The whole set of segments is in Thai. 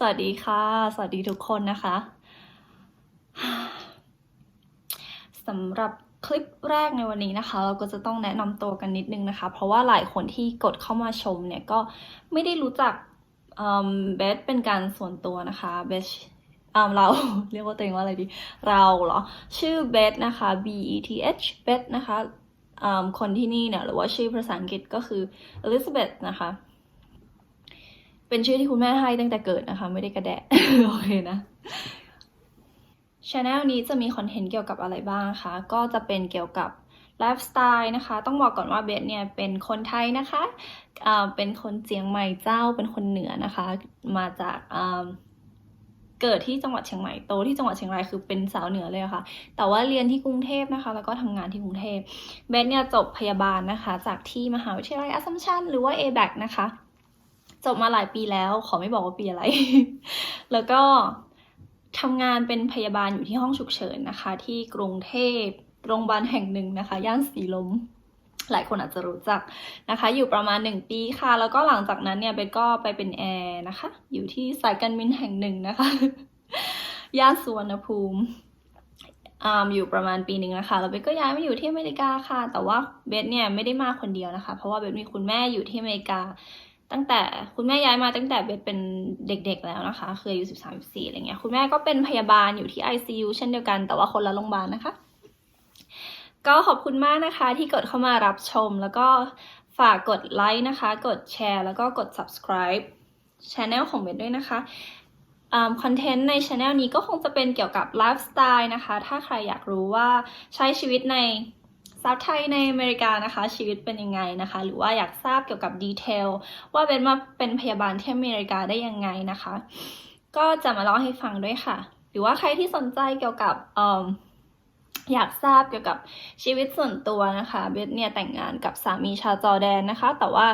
สวัสดีค่ะ สวัสดีทุกคนนะคะสำหรับคลิปแรกในวันนี้นะคะ เราก็จะต้องแนะนำตัวกันนิดนึงนะคะ เพราะว่าหลายคนที่กดเข้ามาชมเนี่ยก็ไม่ได้รู้จักเบสเป็นการส่วนตัวนะคะเบสเราเรียกว่าตัวเองว่าอะไรดี เราเหรอ ชื่อเบสนะคะ B E T H เบสนะคะคนที่นี่เนี่ยหรือว่าชื่อภาษาอังกฤษก็คือ Elizabeth นะคะ เป็นชื่อที่คุณแม่ให้ตั้งแต่เกิดนะคะ ไม่ได้กระแดะโอเคนะช anel นี้จะมีคอนเทนต์เกี่ยวกับอะไรบ้างคะ ก็จะเป็นเกี่ยวกับไลฟ์สไตล์นะคะ ต้องบอกก่อนว่าเบสเนี่ยเป็นคนไทยนะคะ เป็นคนเจียงใหม่เจ้า เป็นคนเหนือนะคะ มาจากเกิดที่จังหวัดเชียงใหม่ โตที่จังหวัดเชียงรายคือเป็นสาวเหนือเลยะค่ะ แต่ว่าเรียนที่กรุงเทพนะคะ แล้วก็ทำงานที่กรุงเทพเบสเนี่ยจบพยาบาลนะคะ จากที่มหาวิทยาลัยอัสสัมชัญหรือว่า ABAC นะคะ จบมาหลายปีแล้ว ขอไม่บอกว่าปีอะไร แล้วก็ทำงานเป็นพยาบาลอยู่ที่ห้องฉุกเฉินนะคะ ที่กรุงเทพโรงพยาบาลแห่งหนึ่งนะคะ ย่านสีลม หลายคนอาจจะรู้จักนะคะ อยู่ประมาณหนึ่งปีค่ะ แล้วก็หลังจากนั้นเนี่ยเบสก็ไปเป็นแอร์นะคะ อยู่ที่สายการบินแห่งหนึ่งนะคะ ย่านสุวรรณภูมิอ่าอยู่ประมาณปีหนึ่งนะคะแล้วเบสก็ย้ายมาอยู่ที่อเมริกาค่ะ แต่ว่าเบสเนี่ยไม่ได้มาคนเดียวนะคะ เพราะว่าเบสมีคุณแม่อยู่ที่อเมริกา ตั้งแต่คุณแม่ย้ายมาตั้งแต่เบสเป็นเด็กๆแล้วนะคะ คืออายุสิบสามสิบสี่อะไรเงี้ยคุณแม่ก็เป็นพยาบาลอยู่ที่ ICU เช่นเดียวกันแต่ว่าคนละโรงพยาบาลนะคะ ก็ขอบคุณมากนะคะที่กดเข้ามารับชม แล้วก็ฝากกดไลค์นะคะ กดแชร์ แล้วก็กด subscribe channel ของเบสด้วยนะคะคอนเทนต์ในช anel นี้ก็คงจะเป็นเกี่ยวกับไลฟ์สไตล์นะคะ ถ้าใครอยากรู้ว่าใช้ชีวิตใน ซับไทยในอเมริกานะคะ ชีวิตเป็นยังไงนะคะ หรือว่าอยากทราบเกี่ยวกับดีเทลว่าเป็นมาเป็นพยาบาลที่อเมริกาได้ยังไงนะคะ ก็จะมาเล่าให้ฟังด้วยค่ะ หรือว่าใครที่สนใจเกี่ยวกับออยากทราบเกี่ยวกับชีวิตส่วนตัวนะคะเบสเนี่ยแต่งงานกับสามีชาวจอร์แดนนะคะ แต่ว่า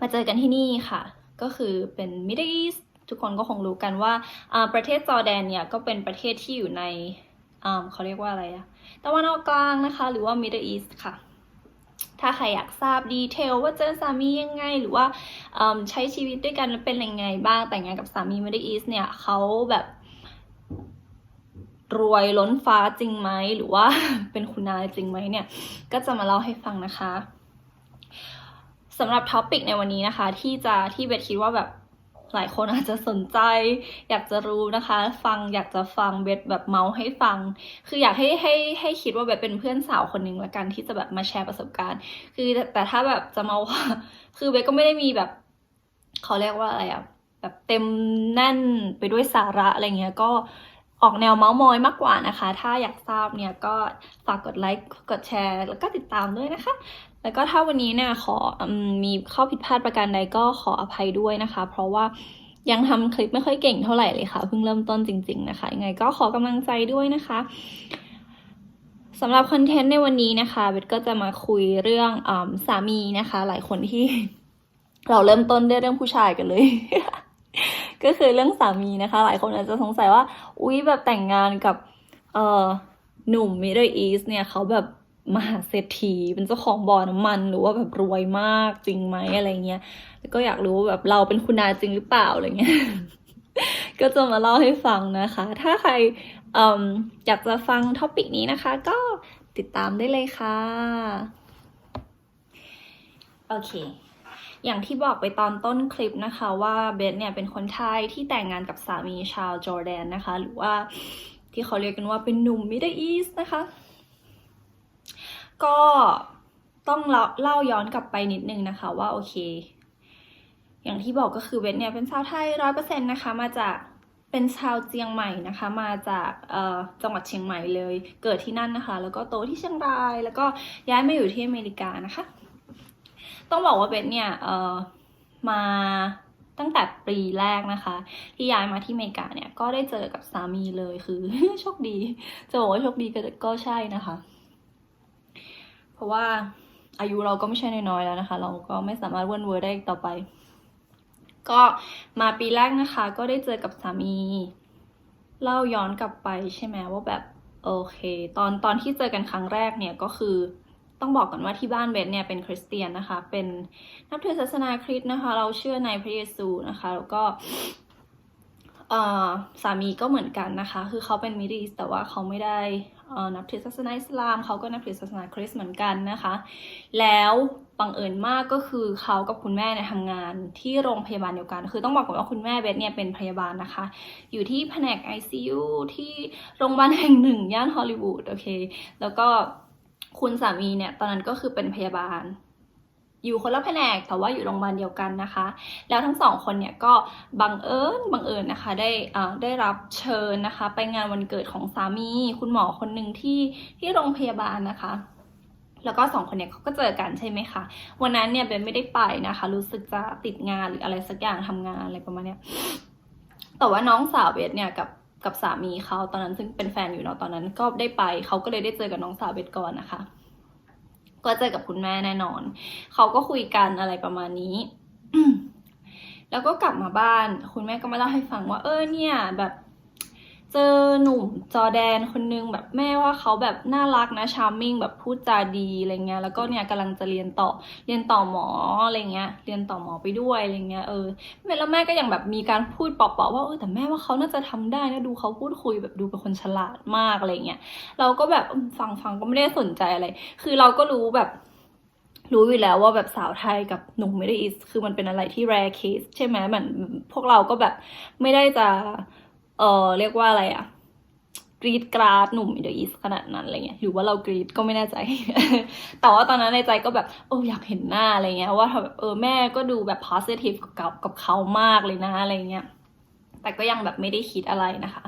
มาเจอกันที่นี่ค่ะ ก็คือเป็น Middle East ทุกคนก็คงรู้กันว่าประเทศจอร์แดนเนี่ยก็เป็นประเทศที่อยู่ในเขาเรียกว่าอะไรอะ ตะวันออกกลางนะคะ หรือว่า Middle East ค่ะ ถ้าใครอยากทราบดีเทลว่าเจอสามียังไง หรือว่าใช้ชีวิตด้วยกันเป็นยังไงบ้างแต่งงานกับสามี Middle East เนี่ยเขาแบบรวยล้นฟ้าจริงไหมหรือว่าเป็นคุณนายจริงไหมเนี่ย ก็จะมาเล่าให้ฟังนะคะสำหรับท็อปิกในวันนี้นะคะ ที่จะที่เบสคิดว่าแบบ หลายคนอาจจะสนใจ อยากจะรู้นะคะ ฟังอยากจะฟังเบสแบบเมาส์ให้ฟัง คืออยากให้ให้ให้คิดว่าแบบเป็นเพื่อนสาวคนหนึ่งละกันที่จะแบบมาแชร์ประสบการณ์ คือแต่ถ้าแบบจะมาว่า คือเบสก็ไม่ได้มีแบบเขาเรียกว่าอะไรอะแบบเต็มแน่นไปด้วยสาระอะไรเงี้ยก็ออกแนวเมาส์มอยมากกว่านะคะ ถ้าอยากทราบเนี่ยก็ฝากกดไลค์ กดแชร์ แล้วก็ติดตามด้วยนะคะ แล้วก็ถ้าวันนี้เนี่ยขอมีข้อผิดพลาดประการใดก็ขออภัยด้วยนะคะ เพราะว่ายังทำคลิปไม่ค่อยเก่งเท่าไหร่เลยค่ะ เพิ่งเริ่มต้นจริง ๆ นะคะยังไงก็ขอกำลังใจด้วยนะคะสำหรับคอนเทนต์ในวันนี้นะคะเบสก็จะมาคุยเรื่องอสามีนะคะ หลายคนที่ เราเริ่มต้นด้วยเรื่องผู้ชายกันเลย ก็คือเรื่องสามีนะคะ หลายคนอาจจะสงสัยว่า อุ๊ยแบบแต่งงานกับเอ่อหนุ่ม Middle East เนี่ยเขาแบบ มหาเศรษฐีเป็นเจ้าของบ่อน้ำมัน หรือว่าแบบรวยมากจริงไหมอะไรเงี้ยแล้วก็อยากรู้ว่าแบบเราเป็นคุณนายจริงหรือเปล่าอะไรเงี้ยก็จะมาเล่าให้ฟังนะคะ ถ้าใครออยากจะฟังท็อปิกนี้นะคะ ก็ติดตามได้เลยค่ะ โอเค อย่างที่บอกไปตอนต้นคลิปนะคะว่าเบสเนี่ยเป็นคนไทยที่แต่งงานกับสามีชาวจอร์แดนนะคะ หรือว่าที่เขาเรียกกันว่าเป็นหนุ่มมิดเดิลอีสนะคะ ก็ต้องเล่าย้อนกลับไปนิดนึงนะคะว่าโอเค อย่างที่บอกก็คือเบสเนี่ยเป็นชาวไทยร้อยเปอร์เซ็นต์นะคะมาจากเป็นชาวเจียงใหม่นะคะ มาจากจังหวัดเชียงใหม่เลย เกิดที่นั่นนะคะ แล้วก็โตที่เชียงราย แล้วก็ย้ายมาอยู่ที่อเมริกานะคะ ต้องบอกว่าเบสเนี่ยมาตั้งแต่ปีแรกนะคะ ที่ย้ายมาที่อเมริกาเนี่ยก็ได้เจอกับสามีเลยคือโชคดี จะบอกว่าโชคดีก็ก็ใช่นะคะ เพราะว่าอายุเราก็ไม่ใช่น้อยๆแล้วนะคะ เราก็ไม่สามารถเวิร์นเวอร์ได้อีกต่อไป ก็มาปีแรกนะคะ ก็ได้เจอกับสามี เล่าย้อนกลับไปใช่ไหมว่าแบบโอเค ตอนตอนที่เจอกันครั้งแรกเนี่ยก็คือต้องบอกก่อนว่าที่บ้านเบสเนี่ยเป็นคริสเตียนนะคะ เป็นนับถือศาสนาคริสต์นะคะ เราเชื่อในพระเยซูนะคะ แล้วก็สามีก็เหมือนกันนะคะ คือเขาเป็นมิด d สแต่ว่าเขาไม่ได้ นับถือศาสนาอิสลามเขาก็นับถือศาสนาคริสต์เหมือนกันนะคะ แล้วบังเอิญมากก็คือเขากับคุณแม่เนี่ยทำงานที่โรงพยาบาลเดียวกัน คือต้องบอกก่อนว่าคุณแม่เบสเนี่ยเป็นพยาบาลนะคะ อยู่ที่แผนก ICU ที่โรงพยาบาลแห่งหนึ่งย่านฮอลลีวูดโอเค แล้วก็คุณสามีเนี่ยตอนนั้นก็คือเป็นพยาบาล อยู่คนละแผนกแต่ว่าอยู่โรงพยาบาลเดียวกันนะคะ แล้วทั้งสองคนเนี่ยก็บังเอิญบังเอิญนะคะ ได้ได้รับเชิญนะคะ ไปงานวันเกิดของสามี คุณหมอคนหนึ่งที่ที่โรงพยาบาลนะคะแล้วก็สองคนเนี่ยเขาก็เจอกันใช่ไหมคะ วันนั้นเนี่ยเบนไม่ได้ไปนะคะ รู้สึกจะติดงานหรืออะไรสักอย่างทำงานอะไรประมาณเนี้ย แต่ว่าน้องสาวเบสเนี่ยกับกับสามีเขาตอนนั้นซึ่งเป็นแฟนอยู่เนาะตอนนั้นก็ได้ไปเขาก็เลยได้เจอกับน้องสาวเบสก่อนนะคะ ก็เจอกับคุณแม่แน่นอน เขาก็คุยกันอะไรประมาณนี้แล้วก็กลับมาบ้าน คุณแม่ก็มาเล่าให้ฟังว่า เออเนี่ย แบบ เจอหนุ่มจอแดนคนนึงแบบแม่ว่าเขาแบบน่ารักนะชาร์มมิ่งแบบพูดจาดีอะไรเงี้ยแล้วก็เนี่ยกำลังจะเรียนต่อเรียนต่อหมออะไรเงี้ยเรียนต่อหมอไปด้วยอะไรเงี้ยเออแม่แล้วแม่ก็ยังแบบมีการพูดเปาะๆว่าเออแต่แม่ว่าเขาน่าจะทำได้นะดูเขาพูดคุยแบบดูเป็นคนฉลาดมากอะไรเงี้ยเราก็แบบฟังฟังก็ไม่ได้สนใจอะไร คือเราก็รู้แบบรู้อยู่แล้วว่าแบบสาวไทยกับหนุ่มไม่ได้อิสคือมันเป็นอะไรที่ rare case ใช่ไหมเหมือนพวกเราก็แบบไม่ได้จะ เออเรียกว่าอะไรอะกรีดกราดหนุ่มมิดเดอีสขนาดนั้นอะไรเงี้ยหรือว่าเรากรีดก็ไม่แน่ใจ แต่ว่าตอนนั้นในใจก็แบบโอ้อยากเห็นหน้าอะไรเงี้ยว่าแบบเออแม่ก็ดูแบบ positive กับกับเขามากเลยนะอะไรเงี้ยแต่ก็ยังแบบไม่ได้คิดอะไรนะคะ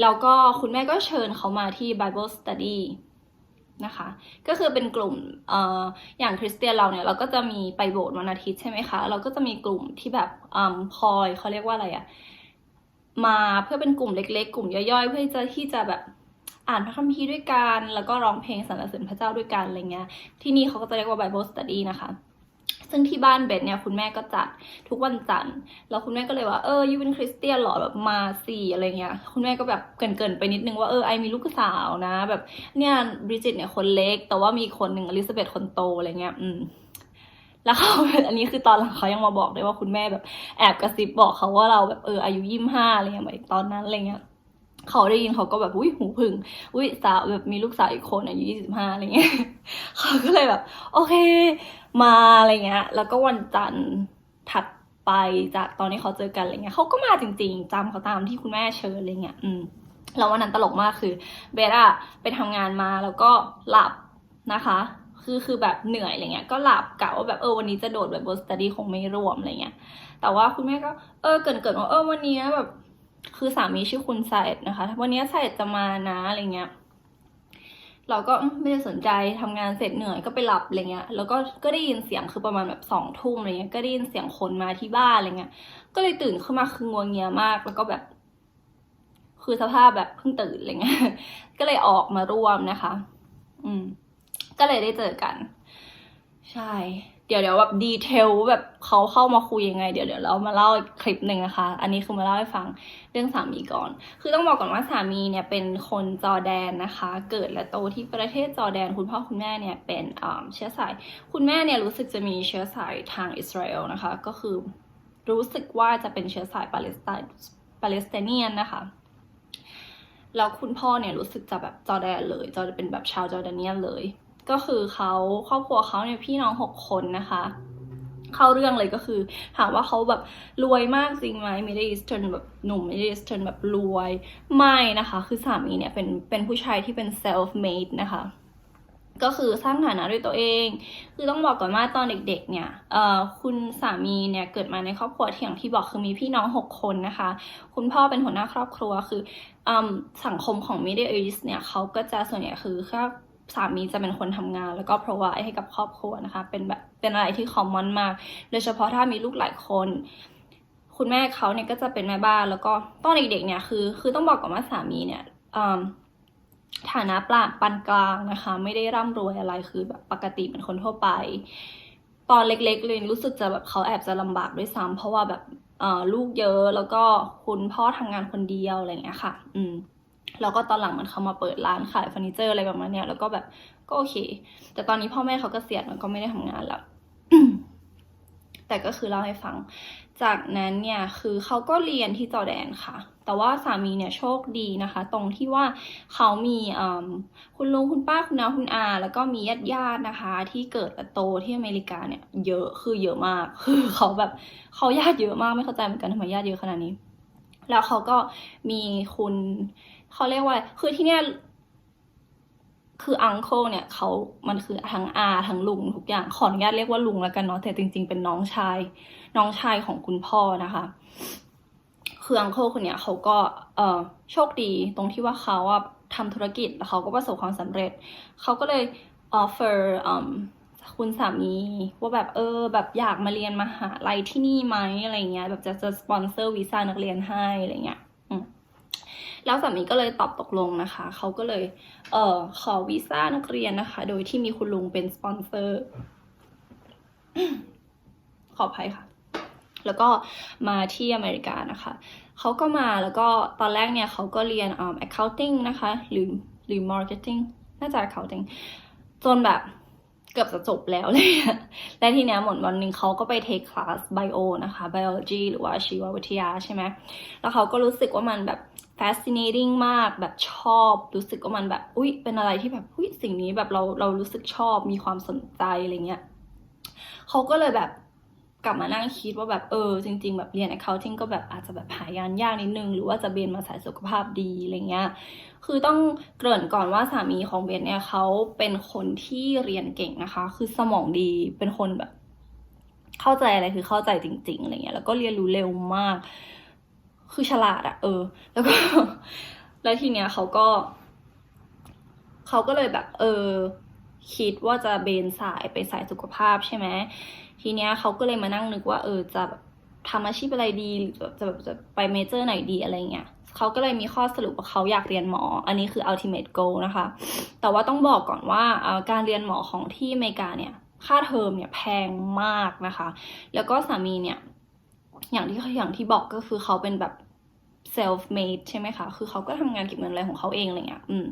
แล้วก็คุณแม่ก็เชิญเขามาที่ Bible Study นะคะ ก็คือเป็นกลุ่มเอ่ออย่างคริสเตียนเราเนี่ย เราก็จะมีไปโบสถ์วันอาทิตย์ใช่ไหมคะ เราก็จะมีกลุ่มที่แบบอืมคอยเขาเรียกว่าอะไรอะ มาเพื่อเป็นกลุ่มเล็กๆ กลุ่มย่อยๆ เพื่อที่จะที่จะแบบอ่านพระคัมภีร์ด้วยกัน แล้วก็ร้องเพลงสรรเสริญพระเจ้าด้วยกันอะไรเงี้ย ที่นี่เขาก็จะเรียกว่า Bible Study นะคะซึ่งที่บ้านเบนเนี่ยคุณแม่ก็จัดทุกวันจันทร์แล้วคุณแม่ก็เลยว่าเออยูเป็นคริสเตียนหรอแบบมาสี่อะไรเงี้ยคุณแม่ก็แบบเกินๆไปนิดนึงว่าเออไอมีลูกสาวนะ แบบเนี่ยบริจิตเนี่ยคนเล็ก แต่ว่ามีคนหนึ่งอลิซาเบธคนโตอะไรเงี้ยอืม แล้วเขาอันนี้คือตอนหลังเขายังมาบอกด้วยว่าคุณแม่แบบแอบกระซิบบอกเขาว่าเราแบบเอออายุยี่สิบห้าอะไรเงี้ยเหมือนตอนนั้นอะไรเงี้ยเขาได้ยินเขาก็แบบอุ้ยหูผึ่งอุ้ยสาวแบบมีลูกสาวอีกคนอายุยี่สิบห้าอะไรเงี้ยเขาก็เลยแบบ โอเค มาอะไรเงี้ย แล้วก็วันจันทร์ถัดไปจากตอนที่เขาเจอกันอะไรเงี้ยเขาก็มาจริง ๆจำเขาตามที่คุณแม่เชิญอะไรเงี้ยอืมแล้ววันนั้นตลกมากคือเบสอะไปทำงานมาแล้วก็หลับนะคะ คือคือแบบเหนื่อยอะไรเงี้ยก็หลับกะว่าแบบเออวันนี้จะโดดแบบบนสตดี้คงไม่รวมอะไรเงี้ยแต่ว่าคุณแม่ก็เออเกินเกิดว่าเออวันนี้แบบคือสามีชื่อคุณไซเอ็ดนะคะวันนี้ไซเอ็ดจะมานะอะไรเงี้ยเราก็ไม่ได้สนใจทำงานเสร็จเหนื่อยก็ไปหลับอะไรเงี้ย แล้วก็ก็ได้ยินเสียงคือประมาณแบบสองทุ่มอะไรเงี้ย ก็ได้ยินเสียงคนมาที่บ้านอะไรเงี้ย ก็เลยตื่นขึ้นมาคืองัวเงียมาก แล้วก็แบบ คือสภาพแบบเพิ่งตื่นอะไรเงี้ย ก็เลยออกมาร่วมนะคะ อืม ก็เลยได้เจอกัน ใช่ เดี๋ยวเดี๋ยวแบบดีเทลแบบเขาเข้ามาคุยยังไง เดี๋ยวเดี๋ยวเรามาเล่าอีกคลิปหนึ่งนะคะ อันนี้คือมาเล่าให้ฟังเรื่องสามีก่อน คือต้องบอกก่อนว่าสามีเนี่ยเป็นคนจอแดนนะคะ เกิดและโตที่ประเทศจอแดน คุณพ่อคุณแม่เนี่ยเป็นอ่าเชื้อสาย คุณแม่เนี่ยรู้สึกจะมีเชื้อสายทางอิสราเอลนะคะ ก็คือรู้สึกว่าจะเป็นเชื้อสายปาเลสไตน์ปาเลสไตเนียนนะคะแล้วคุณพ่อเนี่ยรู้สึกจะแบบจอแดนเลย จอเป็นแบบชาวจอร์แดนเนียเลย ก็คือเขาครอบครัวเขาเนี่ยพี่น้องหกคนนะคะ เข้าเรื่องเลยก็คือถามว่าเขาแบบรวยมากจริงไหมมิดเดิลอีสเทิร์นแบบหนุ่มมิดเดิลอีสเทิร์นแบบรวยไม่นะคะ คือสามีเนี่ยเป็นเป็นผู้ชายที่เป็น self made นะคะก็คือสร้างฐานะด้วยตัวเอง คือต้องบอกก่อนว่าตอนเด็กๆ เนี่ยคุณสามีเนี่ยเกิดมาในครอบครัวที่อย่างที่บอกคือมีพี่น้องหกคนนะคะ คุณพ่อเป็นหัวหน้าครอบครัว คืออสังคมของ Middle East เนี่ยเขาก็จะส่วนใหญ่คือถ้า สามีจะเป็นคนทำงาน แล้วก็ provide ให้กับครอบครัวนะคะ เป็นแบบเป็นอะไรที่ common มาก โดยเฉพาะถ้ามีลูกหลายคน คุณแม่เขาเนี่ยก็จะเป็นแม่บ้าน แล้วก็ตอนเด็กๆเนี่ยคือ คือต้องบอกก่อนว่าสามีเนี่ยฐานะปานปานกลางนะคะ ไม่ได้ร่ำรวยอะไรคือแบบปกติเป็นคนทั่วไป ตอนเล็กๆเลยรู้สึกจะแบบเขาแอบจะลำบากด้วยซ้ำเพราะว่าแบบลูกเยอะแล้วก็คุณพ่อทำงานคนเดียวอะไรอย่างเงี้ยค่ะ อืม แล้วก็ตอนหลังมันเขามาเปิดร้านขายเฟอร์นิเจอร์อะไรประมาณเนี้ยแล้วก็แบบก็โอเค แต่ตอนนี้พ่อแม่เขาก็เกษียณมันก็ไม่ได้ทำงานแล้วแต่ก็คือเล่าให้ฟัง จากนั้นเนี่ยคือเขาก็เรียนที่จอแดนค่ะ แต่ว่าสามีเนี่ยโชคดีนะคะ ตรงที่ว่าเขามีคุณลุงคุณป้าคุณน้าคุณอา แล้วก็มีญาติญาติๆนะคะ ที่เกิดและโตที่อเมริกาเนี่ยเยอะคือเยอะมากคือเขาแบบเขาญาติเยอะมากไม่เข้าใจเหมือนกันทำไมญาติเยอะขนาดนี้ แล้วเขาก็มีคุณ เขาเรียกว่าคือที่เนี่ยคืออังเคิลเนี่ยเขามันคือทั้งอาทั้งลุงทุกอย่างขออนุญาตเรียกว่าลุงแล้วกันเนาะแต่จริง ๆ เป็นน้องชาย น้องชายของคุณพ่อนะคะคืออังเคิลคนเนี้ยเขาก็เออโชคดีตรงที่ว่าเขาอะทำธุรกิจแล้วเขาก็ประสบความสำเร็จ เขาก็เลยออฟเฟอร์คุณสามีว่าแบบเออ แบบอยากมาเรียนมหาลัยที่นี่ไหมอะไรเงี้ยแบบจะจะสปอนเซอร์วีซ่านักเรียนให้อะไรเงี้ย แล้วสามีก็เลยตอบตกลงนะคะ เขาก็เลยเอ่อขอวีซ่านักเรียนนะคะ โดยที่มีคุณลุงเป็นสปอนเซอร์ ขออภัยค่ะ แล้วก็มาที่อเมริกานะคะ เขาก็มาแล้วก็ตอนแรกเนี่ยเขาก็เรียนอ่า accounting นะคะ หรือหรือ marketing น่าจะ accounting จนแบบเกือบจะจบแล้วเลย และทีเนี้ยหมดวันหนึ่งเขาก็ไปเทคคลาส bio นะคะ biology หรือว่าชีววิทยาใช่ไหม แล้วเขาก็รู้สึกว่ามันแบบ fascinating มากแบบชอบ รู้สึกว่ามันแบบ อุ๊ยเป็นอะไรที่แบบอุ๊ยสิ่งนี้แบบเราเรารู้สึกชอบมีความสนใจอะไรเงี้ยเขาก็เลยแบบกลับมานั่งคิดว่าแบบเออจริง ๆ แบบเรียน accounting ก็แบบอาจจะแบบหายานยากนิดนึง หรือว่าจะเบนมาสายสุขภาพดีอะไรเงี้ยคือต้องเกริ่นก่อนว่าสามีของเบนเนี่ยเขาเป็นคนที่เรียนเก่งนะคะ คือสมองดีเป็นคนแบบ เข้าใจอะไรคือเข้าใจจริง ๆอะไรเงี้ยแล้วก็เรียนรู้เร็วมาก คือฉลาดอะเออ แล้วก็ แล้วทีเนี้ยเขาก็เขาก็เลยแบบ เออ คิดว่าจะเบนสายไปสายสุขภาพใช่ไหมทีเนี้ยเขาก็เลยมานั่งนึกว่า เออจะแบบทำอาชีพอะไรดีหรือจะแบบจะไปเมเจอร์ไหนดีอะไรเงี้ยเขาก็เลยมีข้อสรุปว่าเขาอยากเรียนหมอ อันนี้คือ ultimate goal นะคะ แต่ว่าต้องบอกก่อนว่าการเรียนหมอของที่อเมริกาเนี่ย ค่าเทอมเนี่ยแพงมากนะคะ แล้วก็สามีเนี่ย อย่างที่อย่างที่บอกก็คือเขาเป็นแบบ self made ใช่ไหมคะ คือเขาก็ทำงานเก็บเงินอะไรของเขาเองอะไรเงี้ย อืม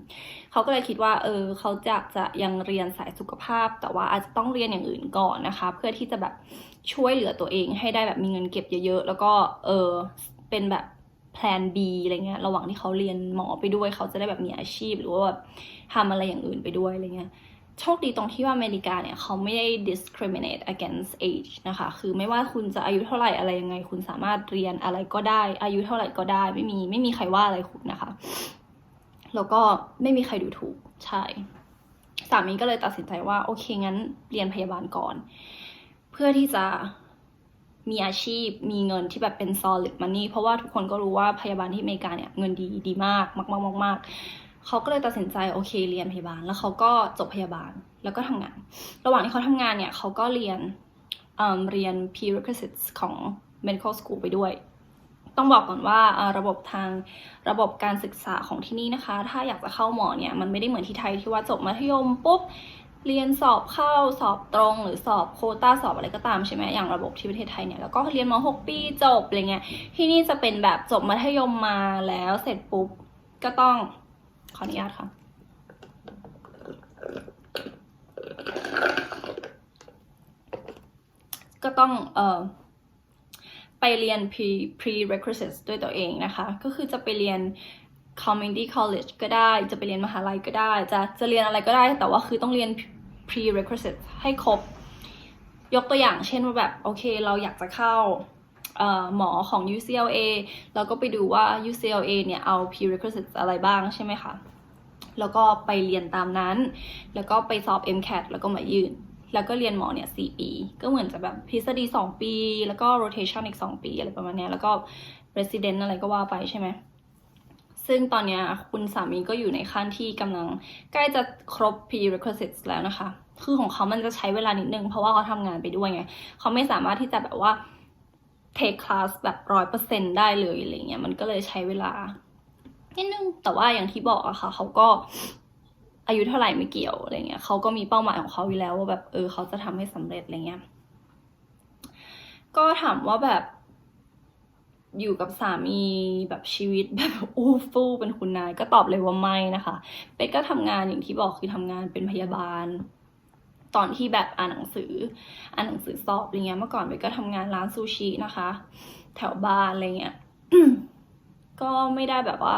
เขาก็เลยคิดว่า เออ เขาจะจะยังเรียนสายสุขภาพ แต่ว่าอาจจะต้องเรียนอย่างอื่นก่อนนะคะ เพื่อที่จะแบบช่วยเหลือตัวเองให้ได้แบบมีเงินเก็บเยอะๆ แล้วก็ เออ เป็นแบบแพลน B อะไรเงี้ย ระหว่างที่เขาเรียนหมอไปด้วย เขาจะได้แบบมีอาชีพ หรือว่าแบบทำอะไรอย่างอื่นไปด้วยอะไรเงี้ย โชคดีตรงที่ว่าอเมริกาเนี่ยเขาไม่ได้ discriminate against age นะคะ คือไม่ว่าคุณจะอายุเท่าไหร่อะไรยังไง คุณสามารถเรียนอะไรก็ได้ อายุเท่าไหร่ก็ได้ ไม่มีไม่มีใครว่าอะไรคุณนะคะ แล้วก็ไม่มีใครดูถูก ใช่ สามีก็เลยตัดสินใจว่า โอเค งั้นเรียนพยาบาลก่อน เพื่อที่จะมีอาชีพมีเงินที่แบบเป็น solid money เพราะว่าทุกคนก็รู้ว่าพยาบาลที่อเมริกาเนี่ยเงินดีดีมากมากมากมากมาก เขาก็เลยตัดสินใจโอเคเรียนพยาบาล แล้วเขาก็จบพยาบาลแล้วก็ทำงาน ระหว่างที่เขาทำงานเนี่ยเขาก็เรียนเอ่อเรียน prerequisites ของ medical school ไปด้วย ต้องบอกก่อนว่าระบบทางระบบการศึกษาของที่นี่นะคะ ถ้าอยากจะเข้าหมอเนี่ยมันไม่ได้เหมือนที่ไทยที่ว่าจบมัธยมปุ๊บเรียนสอบเข้าสอบตรงหรือสอบโคต้าสอบอะไรก็ตามใช่ไหมอย่างระบบที่ประเทศไทยเนี่ยแล้วก็เรียนมาหกปีจบอะไรเงี้ยที่นี่จะเป็นแบบจบมัธยมมาแล้วเสร็จปุ๊บก็ต้อง ขออนุญาตค่ะ ก็ต้องเอ่อไปเรียน pre prerequisites ด้วยตัวเองนะคะ ก็คือจะไปเรียน community college ก็ได้ จะไปเรียนมหาลัยก็ได้ จะจะเรียนอะไรก็ได้ แต่ว่าคือต้องเรียน prerequisites ให้ครบ ยกตัวอย่างเช่นว่าแบบ โอเค เราอยากจะเข้า หมอของ UCLA เราก็ไปดูว่า UCLA เนี่ยเอา prerequisites อะไรบ้างใช่ไหมคะ แล้วก็ไปเรียนตามนั้น แล้วก็ไปสอบ MCAT แล้วก็มายื่นแล้วก็เรียนหมอเนี่ยสี่ปี ก็เหมือนจะแบบทฤษฎีสองปี แล้วก็ rotation อีกสองปีอะไรประมาณนี้แล้วก็ resident อะไรก็ว่าไปใช่ไหมซึ่งตอนนี้คุณสามีก็อยู่ในขั้นที่กำลังใกล้จะครบ prerequisites แล้วนะคะ คือของเขามันจะใช้เวลานิดนึง เพราะว่าเขาทำงานไปด้วยไง เขาไม่สามารถที่จะแบบว่า take class แบบร้อยเปอร์เซ็นได้เลยอะไรเงี้ยมันก็เลยใช้เวลานิดนึงแต่ว่าอย่างที่บอกอะค่ะ เขาก็อายุเท่าไหร่ไม่เกี่ยวอะไรเงี้ยเขาก็มีเป้าหมายของเขาอยู่แล้วว่าแบบเออเขาจะทำให้สำเร็จอะไรเงี้ยก็ถามว่าแบบอยู่กับสามีแบบชีวิตแบบอู้ฟู่เป็นคุณนายก็ตอบเลยว่าไม่นะคะ เป๊กก็ทำงานอย่างที่บอกคือทำงานเป็นพยาบาล ตอนที่แบบอ่านหนังสือ อ่านหนังสือสอบอะไรเงี้ย เมื่อก่อนเบก็ทำงานร้านซูชินะคะ แถวบ้านอะไรเงี้ย ก็ไม่ได้แบบว่า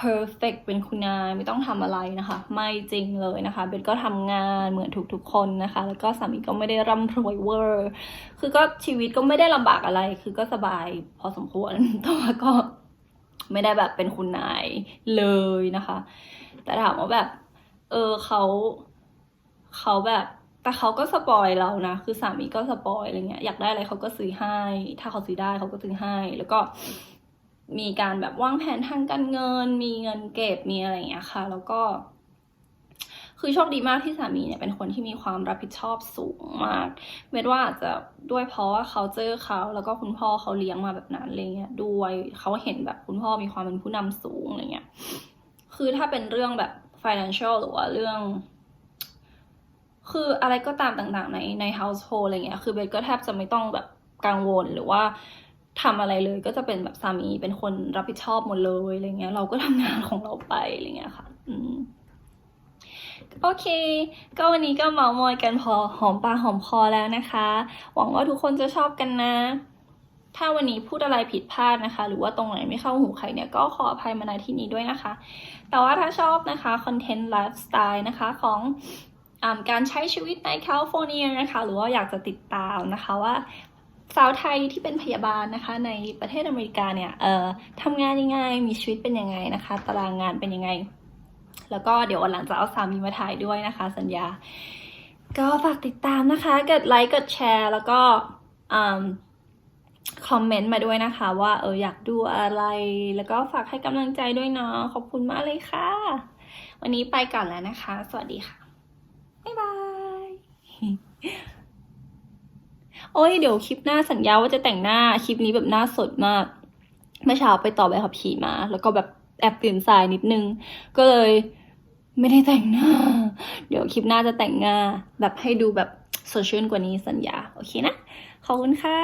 perfect เป็นคุณนายไม่ต้องทำอะไรนะคะ ไม่จริงเลยนะคะเบสก็ทำงานเหมือนทุกๆคนนะคะ แล้วก็สามีก็ไม่ได้ร่ำรวยเวอร์ คือก็ชีวิตก็ไม่ได้ลำบากอะไร คือก็สบายพอสมควรแต่ว่าก็ไม่ได้แบบเป็นคุณนายเลยนะคะ แต่ถามว่าแบบ เออเขาเขาแบบ แต่เขาก็สปอยเรานะ คือสามีก็สปอยอะไรเงี้ย อยากได้อะไรเขาก็ซื้อให้ ถ้าเขาซื้อได้เขาก็ซื้อให้ แล้วก็มีการแบบวางแผนทางการเงิน มีเงินเก็บ มีอะไรอย่างเงี้ยค่ะ แล้วก็ คือโชคดีมากที่สามีเนี่ยเป็นคนที่มีความรับผิดชอบสูงมาก เม็ดว่าอาจจะด้วยเพราะว่าเขาเจอเขา แล้วก็คุณพ่อเขาเลี้ยงมาแบบนั้นอะไรเงี้ย ด้วยเขาเห็นแบบคุณพ่อมีความเป็นผู้นำสูงอะไรเงี้ย คือถ้าเป็นเรื่องแบบ financial หรือว่าเรื่อง คืออะไรก็ตามต่างๆ ในใน household อะไรเงี้ย คือเบสก็แทบจะไม่ต้องแบบกังวลหรือว่าทำอะไรเลยก็จะเป็นแบบสามีเป็นคนรับผิดชอบหมดเลยอะไรเงี้ย เราก็ทำงานของเราไปอะไรเงี้ยค่ะ อืมโอเค ก็วันนี้ก็เมามอยกันพอหอมปากหอมคอแล้วนะคะ หวังว่าทุกคนจะชอบกันนะ ถ้าวันนี้พูดอะไรผิดพลาดนะคะ หรือว่าตรงไหนไม่เข้าหูใครเนี่ยก็ขออภัยมาณที่นี้ด้วยนะคะ แต่ว่าถ้าชอบนะคะคอนเทนต์ไลฟ์สไตล์นะคะของ การใช้ชีวิตในแคลิฟอร์เนียนะคะหรือว่าอยากจะติดตามนะคะว่าสาวไทยที่เป็นพยาบาลนะคะในประเทศอเมริกาเนี่ยเอ่อทำงานยังไงมีชีวิตเป็นยังไงนะคะ ตารางงานเป็นยังไง แล้วก็เดี๋ยววันหลังจะเอาสามีมาถ่ายด้วยนะคะ สัญญา ก็ฝากติดตามนะคะกดไลค์กดแชร์ แล้วก็คอมเมนต์มาด้วยนะคะ ว่าเอออยากดูอะไร แล้วก็ฝากให้กำลังใจด้วยเนาะขอบคุณมากเลยค่ะ วันนี้ไปก่อนแล้วนะคะ สวัสดีค่ะ บ๊ายบาย โอ้ยเดี๋ยวคลิปหน้าสัญญาว่าจะแต่งหน้าคลิปนี้แบบหน้าสดมาก เมื่อเช้าไปต่อใบขับขี่มา แล้วก็แบบแอบตื่นสายนิดนึง ก็เลยไม่ได้แต่งหน้า เดี๋ยวคลิปหน้าจะแต่งหน้า แบบให้ดูแบบสดชื่นกว่านี้สัญญา โอเคนะ ขอบคุณค่ะ